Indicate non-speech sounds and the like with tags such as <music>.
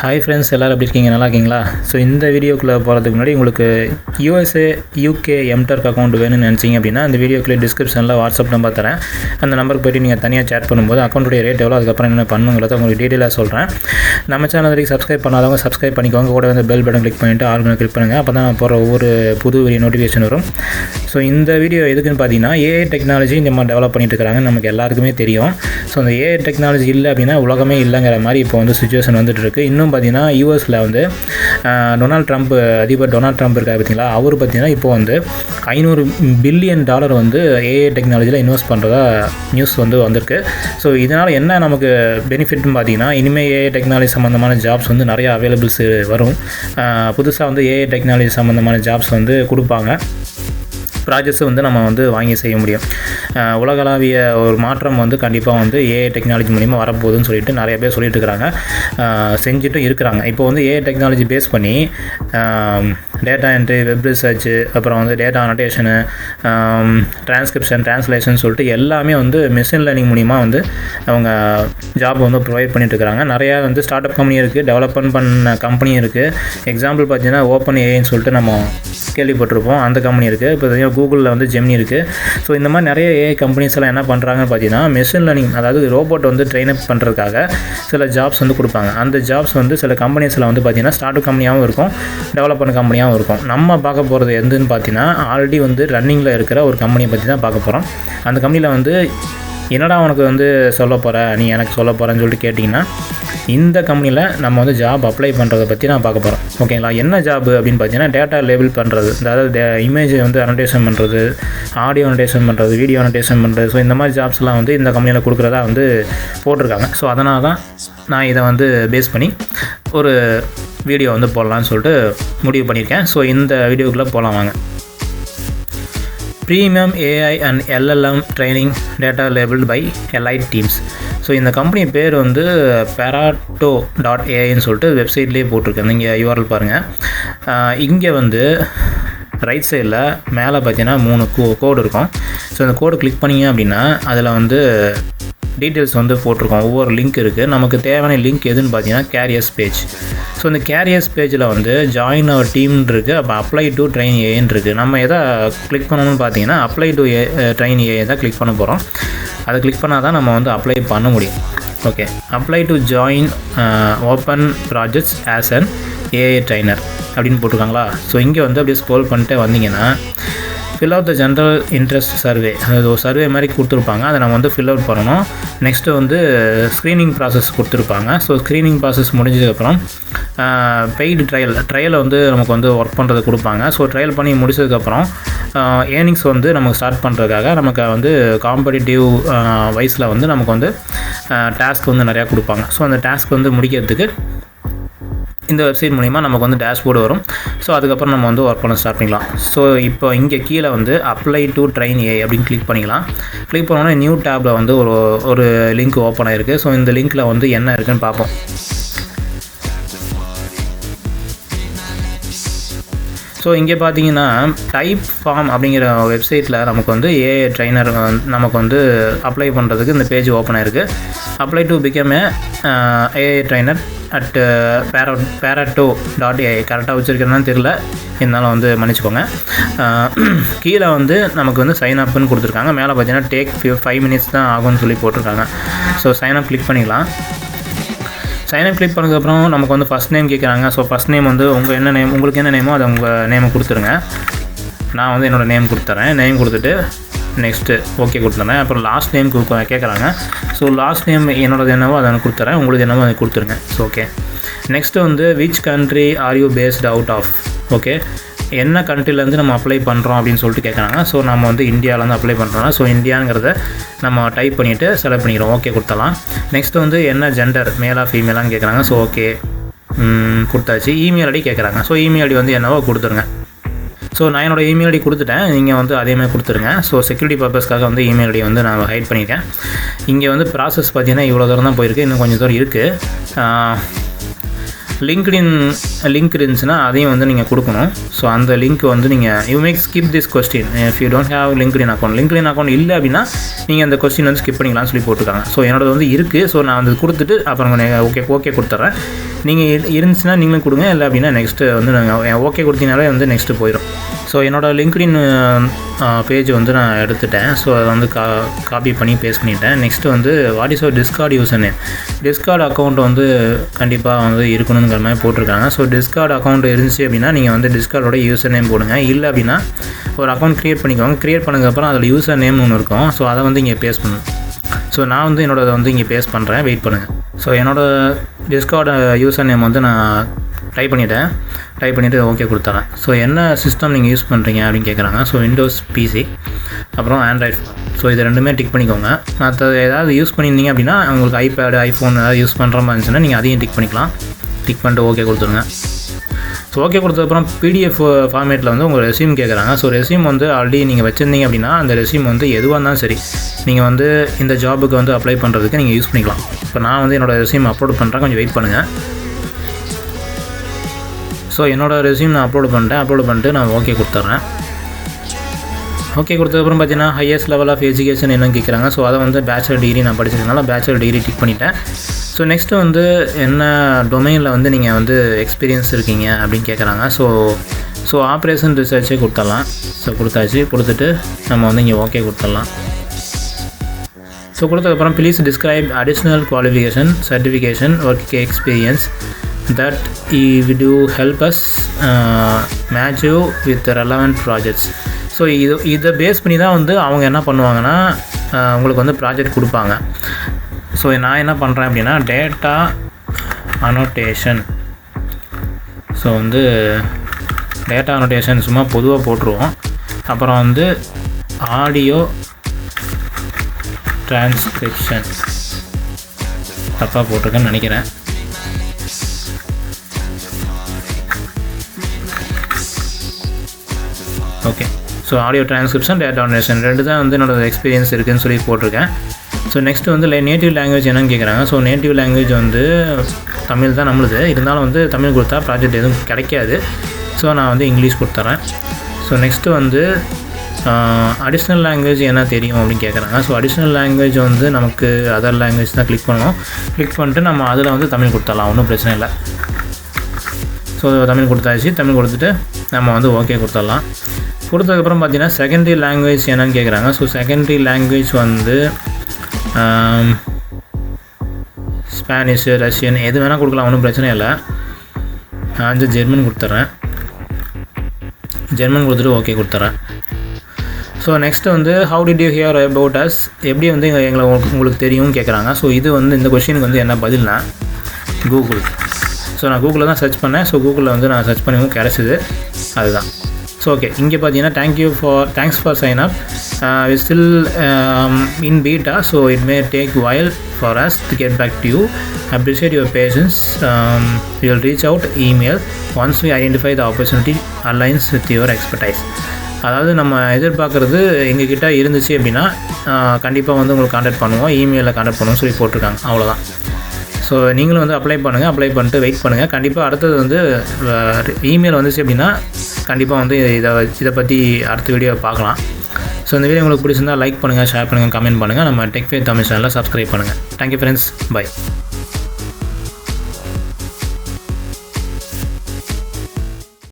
Hi friends எல்லோரும் எப்படி இருக்கீங்க? நல்லா இருக்கீங்களா? ஸோ இந்த வீடியோக்குள்ளே போகிறதுக்கு முன்னாடி உங்களுக்கு யூஎஸ்ஏ யூகே எம்டர்க் அக்கௌண்ட் வேணும்னு நினச்சிங்க அப்படின்னா அந்த வீடியோக்குள்ளே டிஸ்கிரிப்ஷனில் வாட்ஸ்அப் நம்பர் தரேன். அந்த நம்பருக்கு போய்ட்டு நீங்கள் தனியாக சேட் பண்ணும்போது அக்கௌண்ட்டுடைய ரேட் எவ்வளோ அதுக்கப்புறம் என்ன பண்ணுங்கிறத உங்களுக்கு டீட்டெயிலாக சொல்கிறேன் நம்ம சேனல் வரைக்கும் சப்ஸ்கிரைப் பண்ணாதவங்க சப்ஸ்கிரைப் பண்ணிக்கோங்க. கூட வந்து பெல் பட்டன் கிளிக் பண்ணிவிட்டு ஆல் கிளிக் பண்ணுங்கள் அப்போ தான் நான் போகிற ஒவ்வொரு புது வீடியோ நோட்டிஃபிகேஷன் வரும். ஸோ இந்த வீடியோ எதுக்குன்னு பார்த்தீங்கன்னா ஏஐ டெக்னாலஜி இந்த மாதிரி டெவலப் பண்ணிட்டு இருக்காங்க நமக்கு எல்லாருக்குமே தெரியும். ஸோ அந்த ஏஐ டெக்னாலஜி இல்லை அப்படின்னா உலகமே இல்லைங்கிற மாதிரி இப்போ வந்து சுச்சுவேஷன் வந்துட்டு இருக்குது இன்னும் பார்த்தீங்கன்னா யூஎஸில் வந்து டொனால்ட் ட்ரம்ப் அதிபர் டொனால்ட் ட்ரம்ப் இருக்காரு பார்த்தீங்களா? அவர் பார்த்தீங்கன்னா இப்போ வந்து ஐநூறு பில்லியன் டாலர் வந்து ஏஐ டெக்னாலஜியில் இன்வெஸ்ட் பண்ணுறதா நியூஸ் வந்து வந்திருக்கு. ஸோ இதனால் என்ன நமக்கு பெனிஃபிட்னு பார்த்தீங்கன்னா இனிமேல் ஏஐ டெக்னாலஜி சம்மந்தமான ஜாப்ஸ் வந்து நிறையா அவைலபிள்ஸ் வரும். புதுசாக வந்து ஏஐ டெக்னாலஜி சம்மந்தமான ஜாப்ஸ் வந்து கொடுப்பாங்க. ப்ராஜெக்ட்ஸை வந்து நம்ம வந்து வாங்கி செய்ய முடியும். உலகளாவிய ஒரு மாற்றம் வந்து கண்டிப்பாக வந்து ஏஐ டெக்னாலஜி மூலிமா வரப்போகுதுன்னு சொல்லிட்டு நிறைய பேர் சொல்லிட்டு இருக்கிறாங்க. செஞ்சுட்டும் இருக்கிறாங்க. இப்போ வந்து ஏஐ டெக்னாலஜி பேஸ் பண்ணி டேட்டா என்ட்ரி வெப் ரிசர்ச்சு அப்புறம் வந்து டேட்டா அனோட்டேஷனு டிரான்ஸ்கிரிப்ஷன் ட்ரான்ஸ்லேஷன் சொல்லிட்டு எல்லாமே வந்து மிஷின் லேர்னிங் மூலிமா வந்து அவங்க ஜாப் வந்து ப்ரொவைட் பண்ணிட்டு இருக்காங்க நிறையா வந்து ஸ்டார்ட் அப் கம்பெனி இருக்குது டெவலப்மெண்ட் பண்ண கம்பெனியும் இருக்குது எக்ஸாம்பிள் பார்த்தீங்கன்னா ஓப்பன் ஏஐன்னு சொல்லிட்டு நம்ம கேள்விப்பட்டிருப்போம். அந்த கம்பெனி இருக்குது இப்போ கூகுளில் வந்து ஜெமினி இருக்குது ஸோ இந்த மாதிரி நிறைய ஏஐ கம்பெனிஸ் எல்லாம் என்ன பண்ணுறாங்கன்னு பார்த்தீங்கன்னா மெஷின் லேர்னிங் அதாவது ரோபோட் வந்து ட்ரெயின் அப் பண்ணுறதுக்காக சில ஜாப்ஸ் வந்து கொடுப்பாங்க. அந்த ஜாப்ஸ் வந்து சில கம்பெனிஸில் வந்து பார்த்தீங்கன்னா ஸ்டார்ட் அப் கம்பெனியாகவும் இருக்கும் டெவலப் கம்பெனியாகவும் இருக்கும். நம்ம பார்க்க போகிறது எதுன்னு பார்த்தீங்கன்னா ஆல்ரெடி வந்து ரன்னிங்கில் இருக்கிற ஒரு கம்பெனியை பற்றி தான் பார்க்க போகிறோம் அந்த கம்பெனியில் வந்து என்னடா உனக்கு வந்து சொல்ல போகிற நீ எனக்கு சொல்ல போகிறேன்னு சொல்லிட்டு கேட்டிங்கன்னா இந்த கம்பெனியில் நம்ம வந்து ஜாப் அப்ளை பண்ணுறதை பற்றி நான் பார்க்க போகிறோம் ஓகேங்களா என்ன ஜாப் அப்படின்னு பார்த்தீங்கன்னா டேட்டா லேபிள் பண்ணுறது அதாவது இமேஜ் வந்து அனடேஷன் பண்ணுறது ஆடியோ அனடேஷன் பண்ணுறது வீடியோ அனடேஷன் பண்ணுறது ஸோ இந்த மாதிரி ஜாப்ஸ்லாம் வந்து இந்த கம்பெனியில் கொடுக்குறதா வந்து போட்டிருக்காங்க. ஸோ அதனால தான் நான் இதை வந்து பேஸ் பண்ணி ஒரு வீடியோ வந்து போடலான்னு சொல்லிட்டு முடிவு பண்ணியிருக்கேன். ஸோ இந்த வீடியோக்குள்ளே போகலாம் வாங்க. Premium AI and LLM training data labelled by elite teams so இந்த கம்பெனி பேர் வந்து பெராட்டோ டாட் ஏஐன்னு சொல்லிட்டு வெப்சைட்லேயே போட்டிருக்கேன். நீங்கள் யூஆர்எல் பாருங்கள் இங்கே வந்து ரைட் சைடில் மேலே பார்த்தீங்கன்னா மூணு கோ கோடு இருக்கும். ஸோ இந்த கோடு கிளிக் பண்ணீங்க அப்படின்னா அதில் வந்து டீட்டெயில்ஸ் வந்து போட்டிருக்கோம். ஒவ்வொரு லிங்க் இருக்குது நமக்கு தேவையான லிங்க் எதுன்னு பார்த்தீங்கன்னா கேரியர்ஸ் பேஜ் ஸோ இந்த கேரியர்ஸ் பேஜில் வந்து ஜாயின் அவர் டீம்னு இருக்குது அப்போ அப்ளை டு ட்ரெயின் ஏன்னு இருக்குது நம்ம எதை கிளிக் பண்ணணும்னு பார்த்தீங்கன்னா apply to a trainer தான் கிளிக் பண்ண போகிறோம் அதை கிளிக் பண்ணால் தான் நம்ம வந்து அப்ளை பண்ண முடியும். Okay apply to join open projects as an AI trainer அப்படின்னு போட்டிருக்காங்களா? ஸோ இங்கே வந்து அப்படியே ஸ்க்ரோல் பண்ணிட்டு வந்தீங்கன்னா fill out the general interest survey அது ஒரு சர்வே மாதிரி கொடுத்துருப்பாங்க. அதை நம்ம வந்து ஃபில் அவுட் பண்ணணும். நெக்ஸ்ட்டு வந்து ஸ்க்ரீனிங் ப்ராசஸ் கொடுத்துருப்பாங்க. ஸோ ஸ்க்ரீனிங் ப்ராசஸ் முடிஞ்சதுக்கப்புறம் பெய்டு ட்ரையல் ட்ரையலை வந்து நமக்கு வந்து ஒர்க் பண்ணுறது கொடுப்பாங்க. ஸோ ட்ரையல் பண்ணி முடிச்சதுக்கப்புறம் uh, ஏர்னிங்ஸ் வந்து நமக்கு ஸ்டார்ட் பண்ணுறதுக்காக நமக்கு வந்து காம்படிட்டிவ் வைஸில் uh, வந்து நமக்கு வந்து uh, டாஸ்க் வந்து நிறையா கொடுப்பாங்க. ஸோ அந்த டாஸ்க் வந்து முடிக்கிறதுக்கு இந்த வெப்சைட் மூலிமா நமக்கு வந்து டேஷ்போர்டு வரும். ஸோ அதுக்கப்புறம் நம்ம வந்து ஒர்க் பண்ண ஸ்டார்ட் பண்ணிக்கலாம். ஸோ இப்போ இங்கே கீழே வந்து அப்ளை டு ட்ரெயின் ஏ அப்படின்னு கிளிக் பண்ணிக்கலாம். கிளிக் பண்ணோன்னா நியூ டேப்பில் வந்து ஒரு ஒரு லிங்க் ஓப்பன் ஆயிருக்கு. ஸோ இந்த லிங்க்கில் வந்து என்ன இருக்குன்னு பார்ப்போம். ஸோ இங்கே பார்த்தீங்கன்னா டைப் ஃபார்ம் அப்படிங்கிற வெப்சைட்டில் நமக்கு வந்து ஏஐ ட்ரைனர் நமக்கு வந்து அப்ளை பண்ணுறதுக்கு இந்த பேஜ் ஓப்பன் ஆயிருக்கு. Apply to become a AI trainer at பேரா பேராட்டோ டாட் ஏஐ கரெக்டாக வச்சுருக்கேன்னு தெரில இருந்தாலும் வந்து மன்னிச்சுக்கோங்க. <clears throat> கீழே வந்து நமக்கு வந்து சைன் அப்னு கொடுத்துருக்காங்க. மேலே பார்த்தீங்கன்னா டேக் ஃபைவ் மினிட்ஸ் தான் ஆகும்னு சொல்லி போட்டிருக்காங்க. ஸோ சைன் அப் கிளிக் பண்ணிக்கலாம். சைன் அப் கிளிக் பண்ணதுக்கப்புறம் நமக்கு வந்து ஃபஸ்ட் நேம் கேட்குறாங்க. ஸோ ஃபஸ்ட் நேம் வந்து உங்கள் என்ன நேம் உங்களுக்கு என்ன நேமோ அதை உங்கள் நேமை கொடுத்துருங்க. நான் வந்து என்னோடய நேம் கொடுத்துறேன். நேம் கொடுத்துட்டு நெக்ஸ்ட்டு ஓகே கொடுத்துறேன் அப்புறம் லாஸ்ட் நேம் கேட்குறாங்க ஸோ லாஸ்ட் நேம் என்னோடது என்னவோ அதை நான் கொடுத்துறேன். உங்களுக்கு என்னவோ அதை கொடுத்துருங்க ஸோ ஓகே நெக்ஸ்ட்டு வந்து which country are you based out of okay என்ன கண்ட்ரிலேருந்து நம்ம அப்ளை பண்ணுறோம் அப்படின்னு சொல்லிட்டு கேட்குறாங்க ஸோ நம்ம வந்து இந்தியாவிலேருந்து அப்ளை பண்ணுறோம்னா ஸோ இந்தியாங்கிறத நம்ம டைப் பண்ணிவிட்டு செலக்ட் பண்ணிக்கிறோம். ஓகே கொடுத்தலாம் நெக்ஸ்ட்டு வந்து என்ன ஜெண்டர் மேலா ஃபீமேலான்னு கேட்குறாங்க ஸோ ஓகே கொடுத்தாச்சு. இமெயில் ஐடி கேட்குறாங்க ஸோ இமெயில் ஐடி வந்து என்னவோ கொடுத்துருங்க ஸோ நான் என்னோட இமெயில் ஐடி கொடுத்துட்டேன். நீங்கள் வந்து அதே மாதிரி கொடுத்துருங்க. ஸோ செக்யூரிட்டி பர்பஸ்க்காக வந்து இமெயில் ஐடி வந்து நான் ஹைட் பண்ணியிருக்கேன் இங்கே வந்து ப்ராசஸ் பார்த்தீங்கன்னா இவ்வளோ தூரம் தான் போயிருக்கு. இன்னும் கொஞ்சம் தூரம் இருக்குது லிங்க்டின் லிங்க் இருந்துச்சுன்னா அதையும் வந்து நீங்கள் கொடுக்கணும். ஸோ அந்த லிங்க் வந்து நீங்கள் you may skip this question if you don't have LinkedIn account LinkedIn account இல்லை அப்படின்னா நீங்கள் அந்த கொஸ்டின் வந்து ஸ்கிப் பண்ணிக்கலாம்னு சொல்லி போட்டுருக்காங்க. ஸோ என்னோடது வந்து இருக்குது ஸோ நான் வந்து கொடுத்துட்டு அப்புறம் ஓகே ஓகே கொடுத்துட்றேன் நீங்கள் இருந்துச்சுன்னா நீங்களும் கொடுங்க. இல்லை அப்படின்னா நெக்ஸ்ட்டு வந்து நாங்கள் ஓகே கொடுத்தீங்கனாலே வந்து நெக்ஸ்ட்டு போயிடும் ஸோ என்னோடய லிங்க்டின் பேஜ் வந்து நான் எடுத்துட்டேன். ஸோ அதை வந்து கா காப்பி பண்ணி பேஸ்ட் பண்ணிட்டேன். நெக்ஸ்ட்டு வந்து வாட் இஸ் ஓ டிஸ்கார்ட் யூஸ்னு நேம் அக்கௌண்ட் வந்து கண்டிப்பாக வந்து இருக்கணுங்கிற மாதிரி போட்டிருக்காங்க. ஸோ டிஸ்கார்டு அக்கௌண்ட் இருந்துச்சு அப்படின்னா நீங்கள் வந்து டிஸ்கார்டோட யூசர் நேம் போடுங்க. இல்லை அப்படின்னா ஒரு அக்கௌண்ட் க்ரியேட் பண்ணிக்கோங்க. க்ரியேட் பண்ணதுக்கப்புறம் அதில் யூசர் நேம்னு ஒன்று இருக்கும். ஸோ அதை வந்து இங்கே பேஸ்ட் பண்ணணும் ஸோ நான் வந்து என்னோடய வந்து இங்கே பேஸ்ட் பண்ணுறேன் வெயிட் பண்ணுங்கள் ஸோ என்னோடய டிஸ்கார்டு யூசர் நேம் வந்து நான் ட்ரை பண்ணிவிட்டேன் ட்ரை பண்ணிவிட்டு ஓகே கொடுத்துறேன். ஸோ என்ன சிஸ்டம் நீங்கள் யூஸ் பண்ணுறீங்க அப்படின்னு கேட்குறாங்க ஸோ விண்டோஸ் பிசி அப்புறம் ஆண்ட்ராய்ட் ஃபோன் ஸோ இது ரெண்டுமே டிக் பண்ணிக்கோங்க. மற்ற ஏதாவது யூஸ் பண்ணியிருந்தீங்க அப்படின்னா உங்களுக்கு ஐபேடு ஐஃபோன் ஏதாவது யூஸ் பண்ணுற மாதிரி இருந்துச்சுன்னா நீங்கள் அதையும் டிக் பண்ணிக்கலாம். டிக் பண்ணிட்டு ஓகே கொடுத்துருங்க. ஸோ ஓகே கொடுத்ததுக்கப்புறம் பிடிஎஃப் ஃபார்மேட்டில் வந்து உங்கள் ரெசியூம் கேட்குறாங்க ஸோ ரெசியூம் வந்து ஆல்ரெடி நீங்கள் வச்சுருந்தீங்க அப்படின்னா அந்த ரெசியூம் வந்து எதுவாக இருந்தாலும் சரி நீங்கள் வந்து இந்த ஜாபுக்கு வந்து அப்ளை பண்ணுறதுக்கு நீங்கள் யூஸ் பண்ணிக்கலாம். இப்போ நான் வந்து என்னோடய ரெசியூம் அப்லோட் பண்ணுறேன் கொஞ்சம் வெயிட் பண்ணுங்கள் ஸோ என்னோடய ரெசியூம் நான் அப்லோட் பண்ணிட்டேன். அப்லோட் பண்ணிட்டு நான் ஓகே கொடுத்துட்றேன். ஓகே கொடுத்ததுக்கப்புறம் பார்த்தீங்கன்னா ஹையஸ்ட் லெவல் ஆஃப் எஜுகேஷன் என்னன்னு கேட்குறாங்க. ஸோ அதை வந்து பேச்சுலர் டிகிரி நான் படிச்சிருக்கனால பேச்சுலர் டிகிரி டிக் பண்ணிட்டேன். ஸோ நெக்ஸ்ட்டு வந்து என்ன டொமைனில் வந்து நீங்கள் வந்து எக்ஸ்பீரியன்ஸ் இருக்கீங்க அப்படின்னு கேட்குறாங்க. ஸோ ஸோ ஆப்ரேஷன் ரிசர்ச்சே கொடுத்துடலாம். ஸோ கொடுத்தாச்சு. கொடுத்துட்டு நம்ம வந்து இங்கே ஓகே கொடுத்துடலாம். ஸோ கொடுத்ததுக்கப்புறம் please describe additional qualification certification work experience that we do help us match you with relevant projects so இது இதை பேஸ் பண்ணி தான் வந்து அவங்க என்ன பண்ணுவாங்கன்னா uh, உங்களுக்கு வந்து ப்ராஜெக்ட் கொடுப்பாங்க. ஸோ நான் என்ன பண்ணுறேன் அப்படின்னா டேட்டா அனோட்டேஷன் ஸோ வந்து டேட்டா அனோட்டேஷன் சும்மா பொதுவாக போட்டுருவோம். அப்புறம் வந்து ஆடியோ டிரான்ஸ்கிரிப்ஷன் தப்பாக போட்டிருக்கேன்னு நினைக்கிறேன். Okay so audio transcription data annotation ரெண்டு தான் வந்து என்னோடய எக்ஸ்பீரியன்ஸ் இருக்குதுன்னு சொல்லி போட்டிருக்கேன். ஸோ நெக்ஸ்ட்டு வந்து நேட்டிவ் லாங்குவேஜ் என்னன்னு கேட்குறாங்க ஸோ நேட்டிவ் லாங்குவேஜ் வந்து தமிழ் தான் நம்மளுது. இருந்தாலும் வந்து தமிழ் கொடுத்தா ப்ராஜெக்ட் எதுவும் கிடைக்காது. ஸோ நான் வந்து இங்கிலீஷ் கொடுத்துறேன். ஸோ நெக்ஸ்ட்டு வந்து அடிஷ்னல் லாங்குவேஜ் என்ன தெரியும் அப்படின்னு கேட்குறாங்க ஸோ அடிஷ்னல் லாங்குவேஜ் வந்து நமக்கு அதர் லாங்குவேஜ் தான் கிளிக் பண்ணணும். கிளிக் பண்ணிட்டு நம்ம அதில் வந்து தமிழ் கொடுத்துடலாம். ஒன்றும் பிரச்சனை இல்லை. ஸோ தமிழ் கொடுத்தாச்சு. தமிழ் கொடுத்துட்டு நம்ம வந்து ஓகே கொடுத்துடலாம். கொடுத்ததுக்கப்புறம் பார்த்தீங்கன்னா செகண்டரி லாங்குவேஜ் என்னன்னு கேட்குறாங்க ஸோ செகண்டரி லாங்குவேஜ் வந்து ஸ்பானிஷு ரஷ்யன் எது வேணால் கொடுக்கலாம் ஒன்றும் பிரச்சனை இல்லை. நான் வந்து ஜெர்மன் கொடுத்துட்றேன் ஜெர்மன் கொடுத்துட்டு ஓகே கொடுத்துட்றேன் ஸோ நெக்ஸ்ட்டு வந்து how did you hear about us எப்படி வந்து எங்களை எங்களை உங்களுக்கு உங்களுக்கு தெரியும்னு கேட்குறாங்க ஸோ இது வந்து இந்த கொஷினுக்கு வந்து என்ன பதில்னா கூகுள் ஸோ நான் கூகுளில் தான் சர்ச் பண்ணேன். ஸோ கூகுளில் வந்து நான் சர்ச் பண்ணவும் கிடச்சிது. அதுதான். ஸோ ஓகே இங்கே பார்த்தீங்கன்னா thank you for thanks for sign up we still in beta so it may take while for us to get back to you appreciate your patience you will reach out email once we identify the opportunity aligns with your expertise அதாவது நம்ம எதிர்பார்க்குறது எங்ககிட்ட இருந்துச்சு அப்படின்னா கண்டிப்பாக வந்து உங்களுக்கு contact பண்ணுவோம். இமெயிலில் contact பண்ணுவோம் சொல்லி போட்டிருக்காங்க. அவ்வளோதான் ஸோ நீங்களும் வந்து அப்ளை பண்ணுங்கள் அப்ளை பண்ணிட்டு வெயிட் பண்ணுங்கள் கண்டிப்பாக அடுத்தது வந்து இமெயில் வந்துச்சு அப்படின்னா கண்டிப்பாக வந்து இதை இதை பற்றி அடுத்த வீடியோ பார்க்கலாம். ஸோ இந்த வீடியோ உங்களுக்கு பிடிச்சிருந்தால் லைக் பண்ணுங்கள் ஷேர் பண்ணுங்கள் கமெண்ட் பண்ணுங்கள் நம்ம டெக் ஃபே தமிழ் சேனலில் சப்ஸ்கிரைப் பண்ணுங்கள் தேங்க்யூ ஃப்ரெண்ட்ஸ் பை